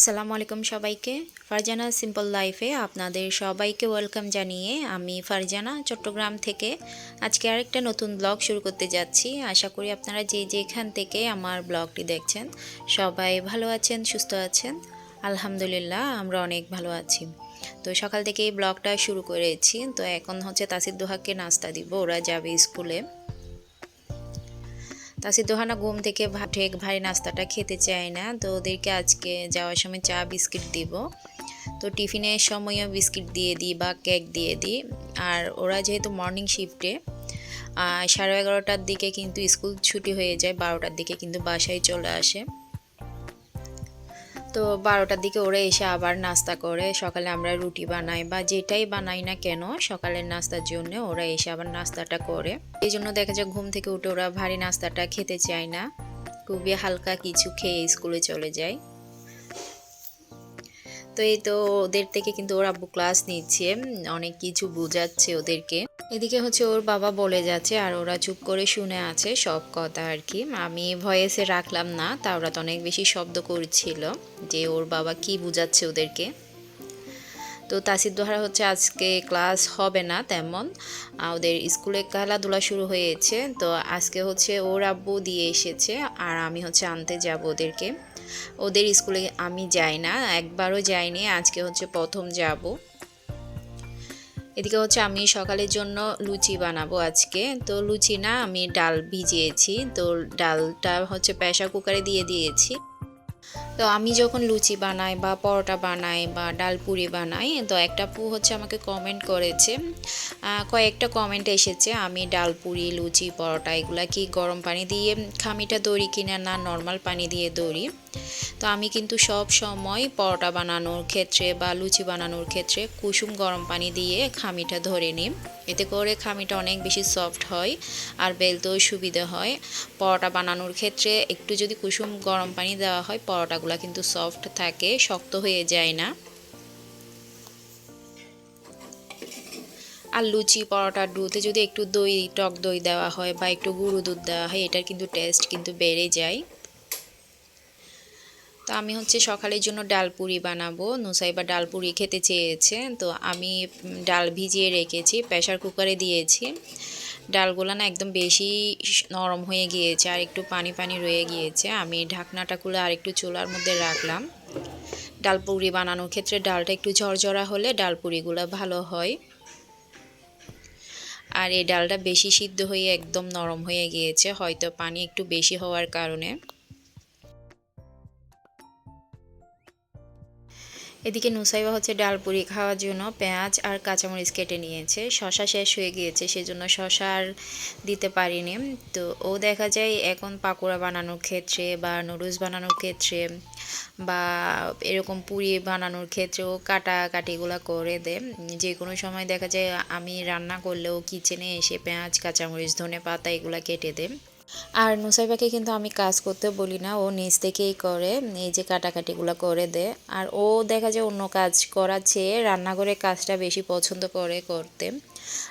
আসসালামু আলাইকুম সবাইকে। ফারজানা সিম্পল লাইফে আপনাদের সবাইকে ওয়েলকাম জানিয়ে আমি ফারজানা চট্টগ্রাম থেকে আজকে আরেকটা নতুন ব্লগ শুরু করতে যাচ্ছি। আশা করি আপনারা যে যেখান থেকে আমার ব্লগটি দেখছেন, সবাই ভালো আছেন, সুস্থ আছেন। আলহামদুলিল্লাহ, আমরা অনেক ভালো আছি। তো সকাল থেকে এই ব্লগটা শুরু করেছি। তো এখন হচ্ছে তাসির দোহাকে নাস্তা দিব, ওরা যাবে স্কুলে। তাসির দোহানা ঘুম থেকে ঠেক ভারী নাস্তাটা খেতে চায় না, তো ওদেরকে আজকে যাওয়ার সময় চা, বিস্কিট দিব। তো টিফিনের সময়ও বিস্কিট দিয়ে দিই বা কেক দিয়ে দিই। আর ওরা যেহেতু মর্নিং শিফটে সাড়ে এগারোটার দিকে কিন্তু স্কুল ছুটি হয়ে যায়, বারোটার দিকে কিন্তু বাসায় চলে আসে। তো বারোটার দিকে ওরা এসে আবার নাস্তা করে। সকালে আমরা রুটি বানাই বা যেটাই বানাই না কেন, সকালের নাস্তার জন্য ওরা এসে আবার নাস্তাটা করে। এই জন্য দেখা যায় ঘুম থেকে উঠে ওরা ভারী নাস্তাটা খেতে চায় না। খুবই হালকা কিছু খেয়ে স্কুলে চলে যায়। তো এই তো ওদের থেকে কিন্তু ওর আব্বু ক্লাস নিচ্ছে অনেক কিছু বোঝাচ্ছে ওদেরকে। এদিকে হচ্ছে ওর বাবা বলে যাচ্ছে আর ওরা চুপ করে শুনে আছে সব কথা আর কি। আমি ভয়েসে রাখলাম না, তা ওরা তো অনেক বেশি শব্দ করছিল যে ওর বাবা কি বুঝাচ্ছে ওদেরকে। তো তাসির দোহারা হচ্ছে আজকে ক্লাস হবে না তেমন। ওদের স্কুলে খেলাধুলা শুরু হয়েছে, তো আজকে হচ্ছে ওর আব্বু দিয়ে এসেছে আর আমি হচ্ছে আনতে যাব ওদেরকে। ওদের স্কুলে আমি যাই না, একবারও যাইনি, আজকে হচ্ছে প্রথম যাব। এদিকে হচ্ছে আমি সকালের জন্য লুচি বানাবো আজকে, তো লুচি না আমি ডাল ভিজিয়েছি, তো ডালটা হচ্ছে প্রেশার কুকারে দিয়ে দিয়েছি। তো আমি যখন লুচি বানাই বা পরোটা বানাই বা ডাল পুরি বানাই, তো একটা পু হচ্ছে আমাকে কমেন্ট করেছে কয়েকটা কমেন্ট এসেছে, আমি ডাল পুরি, লুচি, পরোটা এগুলা কি গরম পানি দিয়ে খামিটা দড়ি কিনা না নর্মাল পানি দিয়ে দড়ি তো আমি কিন্তু সব সময় পরোটা বানানোর ক্ষেত্রে বা লুচি বানানোর ক্ষেত্রে কুসুম গরম পানি দিয়ে খামিটা ধরে নিই। এতে করে খামিটা অনেক বেশি সফট হয় আর বেলতেও সুবিধা হয়। পরোটা বানানোর ক্ষেত্রে একটু যদি কুসুম গরম পানি দেওয়া হয়, পরোটাগুলো কিন্তু সফট থাকে, শক্ত হয়ে যায় না। আর লুচি, পরোটার ডুতে যদি একটু দই, টক দই দেওয়া হয় বা একটু গুঁড়ো দুধ দেওয়া হয়, এটার কিন্তু টেস্ট কিন্তু বেড়ে যায়। তো আমি হচ্ছে সকালের জন্য ডাল পুরি বানাবো। নুসাইবা ডাল পুরি খেতে চেয়েছে। তো আমি ডাল ভিজিয়ে রেখেছি প্রেশার কুকারে দিয়েছি। ডালগুলো না একদম বেশি নরম হয়ে গিয়েছে আর একটু পানি পানি রয়ে গিয়েছে। আমি ঢাকনাটা খুলে আর একটু চুলার মধ্যে রাখলাম। ডাল পুরি বানানোর ক্ষেত্রে ডালটা একটু ঝরঝরা হলে ডাল পুরিগুলো ভালো হয়। আর এই ডালটা বেশি সিদ্ধ হয়ে একদম নরম হয়ে গিয়েছে। হয়তো পানি একটু বেশি হওয়ার কারণে। এদিকে নুসাইবা হচ্ছে ডাল পুরি খাওয়ার জন্য পেঁয়াজ আর কাঁচামরিচ কেটে নিয়েছে। শশা শেষ হয়ে গিয়েছে, সেজন্য শশা আর দিতে পারিনি। তো ও দেখা যায় এখন পাকোড়া বানানোর ক্ষেত্রে বা নুডলস বানানোর ক্ষেত্রে বা এরকম পুরি বানানোর ক্ষেত্রে ও কাটাকাটিগুলো করে দেয় যে কোনো সময় দেখা যায় আমি রান্না করলেও কিচেনে এসে পেঁয়াজ, কাঁচামরিচ ধনে পাতা এগুলো কেটে দেয় আর নুসাইবাকে কিন্তু আমি কাজ করতে বলি না ও নিজ থেকেই করে এই যে কাটাকাটিগুলো করে দেয় আর ও দেখা যায় অন্য কাজ করার চেয়ে রান্নাঘরে কাজটা বেশি পছন্দ করে করতে।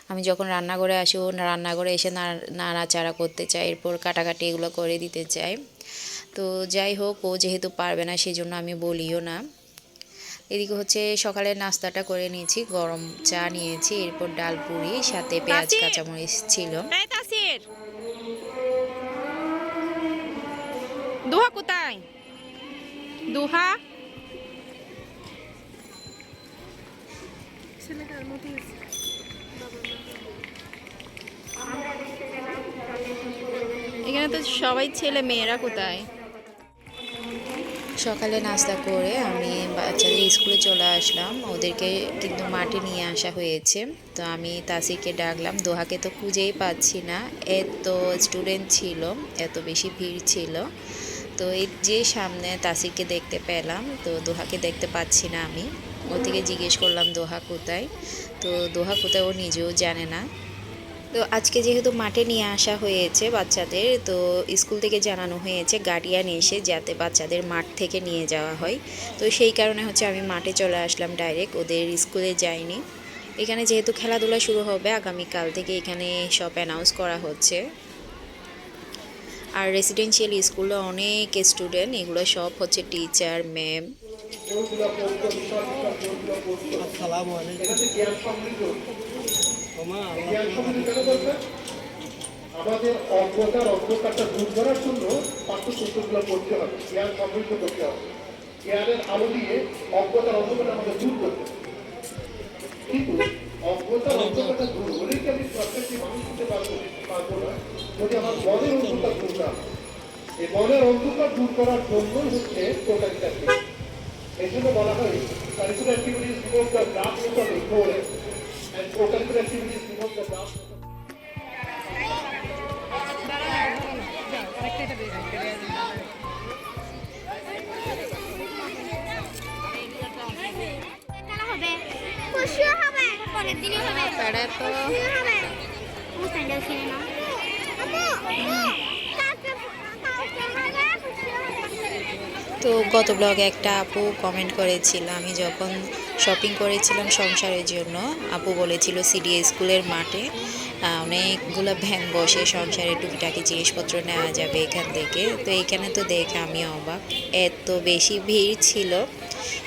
আমি যখন রান্নাঘরে আসি ও রান্নাঘরে এসে নাড়াচাড়া করতে চাই এরপর কাটাকাটি এগুলো করে দিতে চাই তো যাই হোক ও যেহেতু পারবে না সেই জন্য আমি বলিও না। এদিকে হচ্ছে সকালের নাস্তাটা করে নিয়েছি গরম চা নিয়েছি এরপর ডাল পুরি সাথে পেঁয়াজ কাঁচামরিচ ছিল। কোথায় এখানে তো সবাই ছেলে মেয়েরা কোথায়? সকালে নাস্তা করে আমি বাচ্চাদের স্কুলে চলে আসলাম। ওদেরকে কিন্তু মাঠে নিয়ে আসা হয়েছে। তো আমি তাসিকে ডাকলাম। দোহাকে তো খুঁজেই পাচ্ছি না। এত স্টুডেন্ট ছিল, এত বেশি ভিড় ছিল। তো এই যে সামনে তাসিরকে দেখতে পেলাম, তো দোহাকে দেখতে পাচ্ছি না আমি। ও থেকে জিজ্ঞেস করলাম, দোহা কোথায়? তো দোহা কোথায় ও নিজেও জানে না। তো আজকে যেহেতু মাঠে নিয়ে আসা হয়েছে বাচ্চাদের, তো স্কুল থেকে জানানো হয়েছে গার্ডিয়ান এসে যাতে বাচ্চাদের মাঠ থেকে নিয়ে যাওয়া হয়। তো সেই কারণে হচ্ছে আমি মাঠে চলে আসলাম ডাইরেক্ট, ওদের স্কুলে যাইনি। এখানে যেহেতু খেলাধুলা শুরু হবে, আগামীকাল থেকে এখানে সব অ্যানাউন্স করা হচ্ছে। আর রেসিডেন্সিয়াল স্কুলে অনেক স্টুডেন্ট এগুলো সব হচ্ছে টিচার ম্যাম আমাদের অজ্ঞতার অন্ধকারটা দূর করার জন্য পাঠ্যপুস্তকগুলো পড়তে হবে জ্ঞান সমৃদ্ধ করতে হবে। জ্ঞানের আলো দিয়ে অজ্ঞতার আমাদের দূর করতে হবে। কিন্তু অজ্ঞতার অজ্ঞতাটা দূর হলেই কি আমি প্রত্যেকটি মানুষ হতে পারব পারব না? যদি আমার মনের অন্ধকার দূর না এই মনের অন্ধকার দূর করার জন্যই হচ্ছে টোটালিটা এই জন্য বলা হয় curricular activities remove the darkness of ignorance and activities remove the darkness হবে। তো। গত ব্লগে একটা আপু কমেন্ট করেছিল আমি যখন শপিং করেছিলাম সংসারের জন্য আপু বলেছিল সিডিএ স্কুলের মাঠে। অনেকগুলো ভ্যান বসে সংসারে টুকিটাকি জিনিসপত্র নেওয়া যাবে এখান থেকে। তো এখানে তো দেখে আমি অবাক। এত বেশি ভিড় ছিল।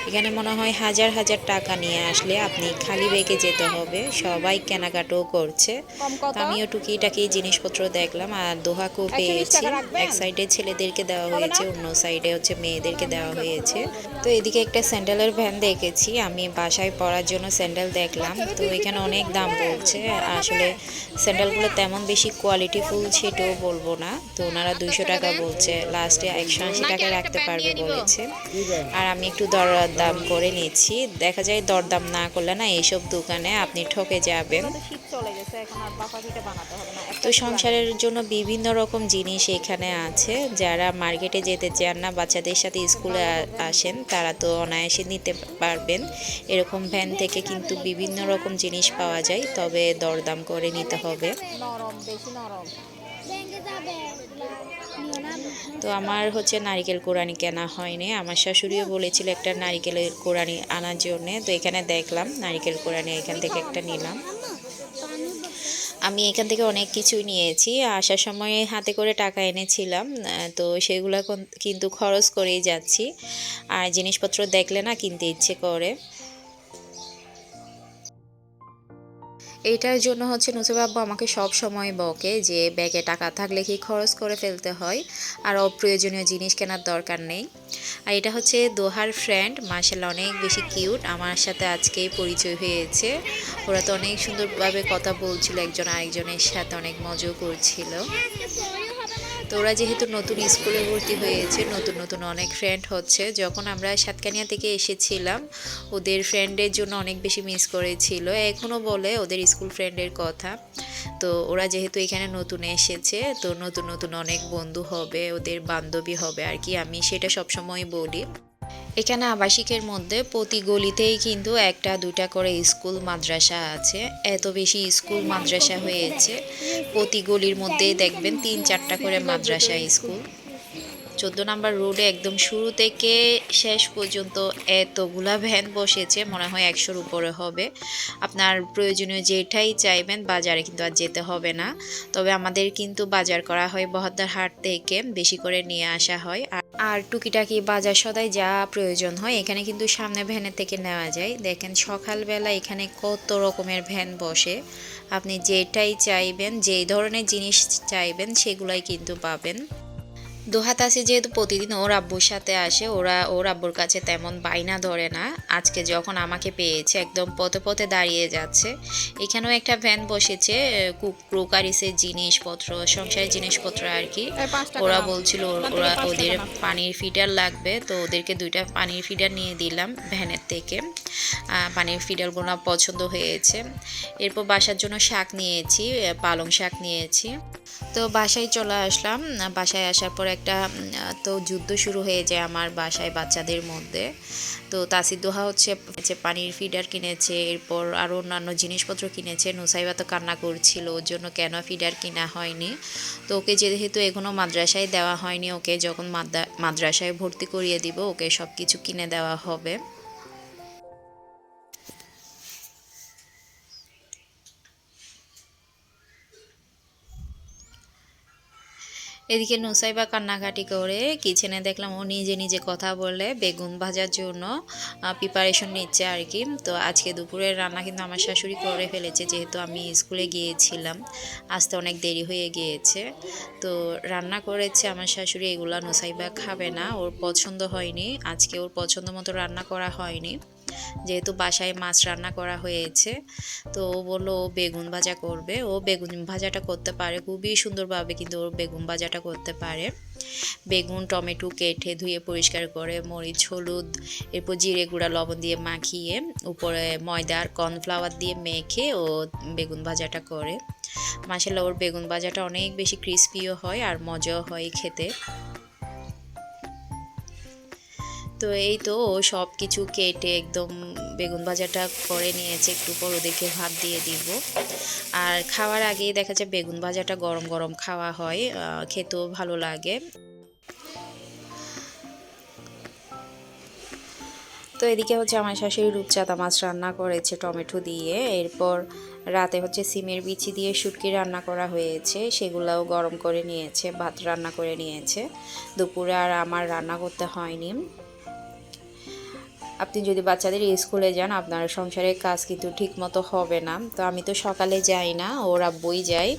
এখানে মনে হয় হাজার হাজার টাকা নিয়ে আসলে আপনি খালি বেগে যেতে হবে। সবাই কেনাকাটাও করছে। আমিও টুকিটাকি জিনিসপত্র দেখলাম আর দোহাকেও 120 পেয়েছি। এক সাইডে ছেলেদেরকে দেওয়া হয়েছে অন্য সাইডে হচ্ছে মেয়েদেরকে দেওয়া হয়েছে। তো এদিকে একটা স্যান্ডেলের ভ্যান দেখেছি। আমি বাসায় পড়ার জন্য স্যান্ডেল দেখলাম। তো এখানে অনেক দাম বলছে। আসলে স্যান্ডেলগুলো তেমন বেশি কোয়ালিটি কোয়ালিটিফুল সেটাও বলব না। তো ওনারা দুইশো টাকা বলছে লাস্টে একশো আশি টাকা রাখতে পারবে বলেছে। আর আমি একটু দরদাম করে নিচ্ছি। দেখা যায় দরদাম না করলে না এইসব দোকানে আপনি ঠকে যাবেন। চলে গেছে এখন আর বাপা পিঠা বানাতে হবে না। তো সংসারের জন্য বিভিন্ন রকম জিনিস এখানে আছে। যারা মার্কেটে যেতে চান না বাচ্চাদের সাথে স্কুলে আসেন তারা তো অনায়াসে নিতে পারবেন। এরকম ভ্যান থেকে কিন্তু বিভিন্ন রকম জিনিস পাওয়া যায় তবে দরদাম করে নিতে হবে। নরম বেশি নরম। তো আমার হচ্ছে নারিকেল কোরআনি কেনা হয়নি। আমার শাশুড়িও বলেছিল একটা নারিকেলের কোরআনি আনার জন্য। তো এখানে দেখলাম নারিকেল কোরআনি এখান থেকে একটা নিলাম। আমি এখান থেকে অনেক কিছুই নিয়েছি। আসার সময় হাতে করে টাকা এনেছিলাম তো সেগুলো কিন্তু খরচ করেই যাচ্ছি। আর জিনিসপত্র দেখলে না কিনতে ইচ্ছে করে। এইটার জন্য হচ্ছে নুসেবাব্বু আমাকে সব সময় বকে যে ব্যাগে টাকা থাকলে কি খরচ করে ফেলতে হয় আর অপ্রয়োজনীয় জিনিস কেনার দরকার নেই। আর এটা হচ্ছে দোহার ফ্রেন্ড মার্শাল অনেক বেশি কিউট আমার সাথে আজকেই পরিচয় হয়েছে। ওরা তো অনেক সুন্দরভাবে কথা বলছিল, একজন আরেকজনের সাথে অনেক মজাও করছিল। তো ওরা যেহেতু নতুন স্কুলে ভর্তি হয়েছে, নতুন নতুন অনেক ফ্রেন্ড হচ্ছে। যখন আমরা সাতকানিয়া থেকে এসেছিলাম, ওদের ফ্রেন্ডের জন্য অনেক বেশি মিস করেছিল। এখনও বলে ওদের স্কুল ফ্রেন্ডের কথা। তো ওরা যেহেতু এখানে নতুন এসেছে, তো নতুন নতুন অনেক বন্ধু হবে, ওদের বান্ধবী হবে আর কি। আমি সেটা সবসময় বলি। এখানে আবাসিকের মধ্যে প্রতি গলিতেই কিন্তু একটা, দুটা করে স্কুল, মাদ্রাসা আছে। এত বেশি স্কুল, মাদ্রাসা হয়েছে। প্রতি গলির মধ্যেই দেখবেন তিন, চারটা করে মাদ্রাসা স্কুল। চোদ্দ নাম্বার রোডে একদম শুরু থেকে শেষ পর্যন্ত এতগুলা ভ্যান বসেছে, মনে হয় একশোর উপরে হবে। আপনার প্রয়োজনীয় যেটাই চাইবেন, বাজারে কিন্তু আর যেতে হবে না। তবে আমাদের কিন্তু বাজার করা হয় বহদ্দার হাট থেকে, বেশি করে নিয়ে আসা হয়। আর আর টুকিটাকি বাজার সদাই যা প্রয়োজন হয়, এখানে কিন্তু সামনে ভ্যানের থেকে নেওয়া যায়। দেখেন সকালবেলা এখানে কত রকমের ভ্যান বসে। আপনি যেটাই চাইবেন, যেই ধরনের জিনিস চাইবেন, সেগুলাই কিন্তু পাবেন। দোহাত আছে যেহেতু প্রতিদিন ওর আব্বুর সাথে আসে ওরা ওর আব্বুর কাছে তেমন বাইনা ধরে না। আজকে যখন আমাকে পেয়েছে একদম পথে পথে দাঁড়িয়ে যাচ্ছে। এখানেও একটা ভ্যান বসেছে ক্রোকারিসের জিনিসপত্র সংসারের জিনিসপত্র আর কি। ওরা বলছিল ওরা ওদের পানির ফিডার লাগবে তো ওদেরকে দুইটা পানির ফিডার নিয়ে দিলাম ভ্যানের থেকে। আহ, পানির ফিডারগুলো পছন্দ হয়েছে। এরপর বাসার জন্য শাক নিয়েছি পালং শাক নিয়েছি। তো বাসায় চলে আসলাম। বাসায় আসার পর একটা তো যুদ্ধ শুরু হয়ে যায় আমার বাসায় বাচ্চাদের মধ্যে। তো তাসির দোহা হচ্ছে পানির ফিডার কিনেছে এরপর আরও অন্যান্য জিনিসপত্র কিনেছে। নুসাইবা তো কান্না করছিল ওর জন্য কেন ফিডার কিনা হয়নি। তো ওকে যেহেতু এখনও মাদ্রাসায় দেওয়া হয়নি ওকে যখন মাদ্রা- মাদ্রাসায় ভর্তি করিয়ে দিব ওকে সব কিছু কিনে দেওয়া হবে। এদিকে নুসাইবা কান্নাকাটি করে কিচেনে দেখলাম ও নিজে নিজে কথা বলে বেগুন ভাজার জন্য প্রিপারেশন নিচ্ছে আর কি। তো আজকে দুপুরের রান্না কিন্তু আমার শাশুড়ি করে ফেলেছে, যেহেতু আমি স্কুলে গিয়েছিলাম। আসতে অনেক দেরি হয়ে গিয়েছে। তো রান্না করেছে আমার শাশুড়ি, এগুলা নুসাইবা খাবে না, ওর পছন্দ হয়নি। আজকে ওর পছন্দ মতো রান্না করা হয়নি। যেহেতু বাসায় মাছ রান্না করা হয়েছে, তো ও বলল ও বেগুন ভাজা করবে। ও বেগুন ভাজাটা করতে পারে, খুবই সুন্দরভাবে কিন্তু ওর বেগুন ভাজাটা করতে পারে। বেগুন, টমেটো কেটে ধুয়ে পরিষ্কার করে, মরিচ, হলুদ, এরপর জিরে গুঁড়া, লবণ দিয়ে মাখিয়ে উপরে ময়দা আর কর্নফ্লাওয়ার দিয়ে মেখে ও বেগুন ভাজাটা করে। মাসাল্লাহ ওর বেগুন ভাজাটা অনেক বেশি ক্রিস্পিও হয় আর মজাও হয় খেতে। তো এই তো ও সব কিছু কেটে একদম বেগুন ভাজাটা করে নিয়েছে, একটু পর ওদেরকে ভাত দিয়ে দিব। আর খাওয়ার আগে দেখা যায় বেগুন ভাজাটা গরম গরম খাওয়া হয় খেতেও ভালো লাগে। তো এদিকে হচ্ছে আমার শাশুড়ি রূপচাঁদা মাছ রান্না করেছে টমেটো দিয়ে, এরপর রাতে হচ্ছে সিমের বিচি দিয়ে শুটকি রান্না করা হয়েছে, সেগুলাও গরম করে নিয়েছে, ভাত রান্না করে নিয়েছে। দুপুরে আর আমার রান্না করতে হয়নি। আপনি যদি বাচ্চাদের স্কুলে যান, আপনার সংসারের কাজ কিন্তু ঠিক মতো হবে না। তো আমি তো সকালে যাই না, ওরা বই যায়।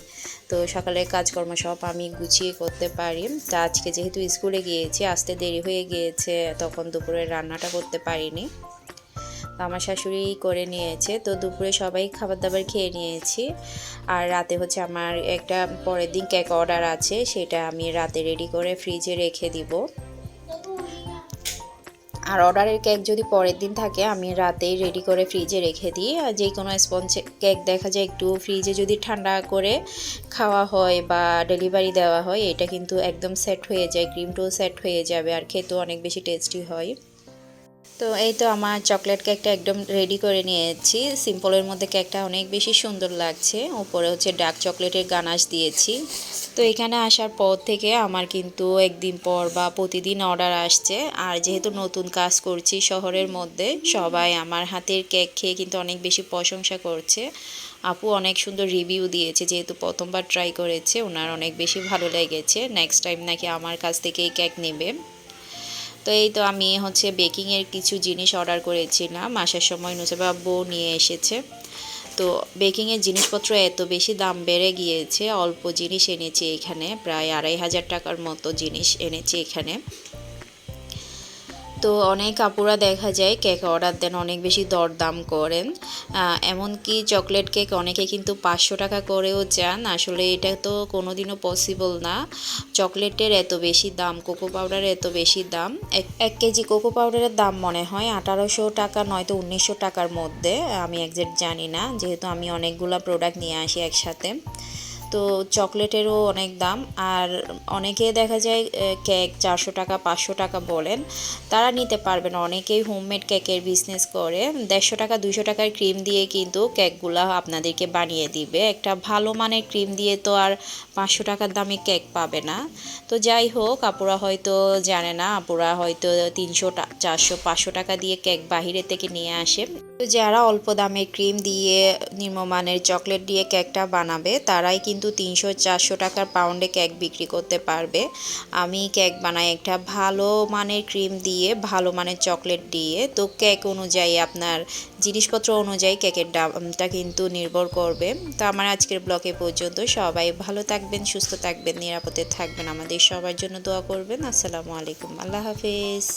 তো সকালের কাজকর্ম সব আমি গুছিয়ে করতে পারি। তা আজকে যেহেতু স্কুলে গিয়েছি, আসতে দেরি হয়ে গিয়েছে, তখন দুপুরের রান্নাটা করতে পারিনি। আমার শাশুড়ি করে নিয়েছে, তো দুপুরে সবাই খাবার দাবার খেয়ে নিয়েছি। আর রাতে হচ্ছে আমার একটা পরের দিন কেক অর্ডার আছে, সেটা আমি রাতে রেডি করে ফ্রিজে রেখে দিব। আর অর্ডারের কেক যদি পরের দিন থাকে, আমি রাতেই রেডি করে ফ্রিজে রেখে দিই। আর যে কোনো স্পঞ্জ কেক দেখা যায় একটু ফ্রিজে যদি ঠান্ডা করে খাওয়া হয় বা ডেলিভারি দেওয়া হয়, এটা কিন্তু একদম সেট হয়ে যায় ক্রিমটাও সেট হয়ে যাবে আর খেতেও অনেক বেশি টেস্টি হয়। তো এই তো আমার চকলেট কেকটা একদম রেডি করে নিয়েছি। সিম্পলের মধ্যে কেকটা অনেক বেশি সুন্দর লাগছে। উপরে হচ্ছে ডার্ক চকলেটের গানাশ দিয়েছি। তো এখানে আসার পর থেকে আমার কিন্তু একদিন পর বা প্রতিদিন অর্ডার আসছে। আর যেহেতু নতুন কাজ করছি শহরের মধ্যে, সবাই আমার হাতের কেক খেয়ে কিন্তু অনেক বেশি প্রশংসা করছে। আপু অনেক সুন্দর রিভিউ দিয়েছে, যেহেতু প্রথমবার ট্রাই করেছে, ওনার অনেক বেশি ভালো লেগেছে। নেক্সট টাইম নাকি আমার কাছ থেকেই কেক নেবে। তো এই তো আমি হচ্ছে বেকিংয়ের কিছু জিনিস অর্ডার করেছিলাম। আসার সময় নুসেবা বউ নিয়ে এসেছে। তো বেকিংয়ের জিনিসপত্র এত বেশি দাম বেড়ে গিয়েছে, অল্প জিনিস এনেছি এখানে, প্রায় আড়াই হাজার টাকার মতো জিনিস এনেছি এখানে। তো অনেক আপুরা দেখা যায় কেক অর্ডার দেন, অনেক বেশি দরদাম করেন এমনকি চকলেট কেক অনেকে কিন্তু পাঁচশো টাকা করেও চান। আসলে এটা তো কোনোদিনও পসিবল না। চকলেটের এত বেশি দাম, কোকো পাউডারের এত বেশি দাম। এক কেজি কোকো পাউডারের দাম মনে হয় আঠারোশো টাকা, নয়তো উনিশশো টাকার মধ্যে। আমি একজ্যাক্ট জানি না, যেহেতু আমি অনেকগুলা প্রোডাক্ট নিয়ে আসি একসাথে। তো চকলেটেরও অনেক দাম। আর অনেকে দেখা যায় কেক চারশো টাকা, পাঁচশো টাকা বলেন, তারা নিতে পারবে না। অনেকেই হোমমেড কেকের বিজনেস করে। দেড়শো টাকা দুশো টাকার ক্রিম দিয়ে কিন্তু কেকগুলো আপনাদেরকে বানিয়ে দিবে। একটা ভালো মানের ক্রিম দিয়ে তো আর পাঁচশো টাকার দামে কেক পাবে না। তো যাই হোক, আপুরা হয়তো জানে না, আপুরা হয়তো তিনশো চারশো, পাঁচশো টাকা দিয়ে কেক বাহিরে থেকে নিয়ে আসে। তো যারা অল্প দামে ক্রিম দিয়ে নিম্নমানের চকলেট দিয়ে কেকটা বানাবে, তারাই কিন্তু তিনশো চারশো টাকার পাউন্ডে কেক বিক্রি করতে পারবে। আমি কেক বানাই একটা ভালো মানের ক্রিম দিয়ে, ভালো মানের চকলেট দিয়ে। তো কেক অনুযায়ী আপনার জিনিসপত্র অনুযায়ী কেকের দামটা কিন্তু নির্ভর করবে। তো আমার আজকের ব্লগে পর্যন্ত সবাই ভালো থাকবেন, সুস্থ থাকবেন, নিরাপদে থাকবেন। আমাদের সবার জন্য দোয়া করবেন। আসসালামু আলাইকুম। আল্লাহ হাফিজ।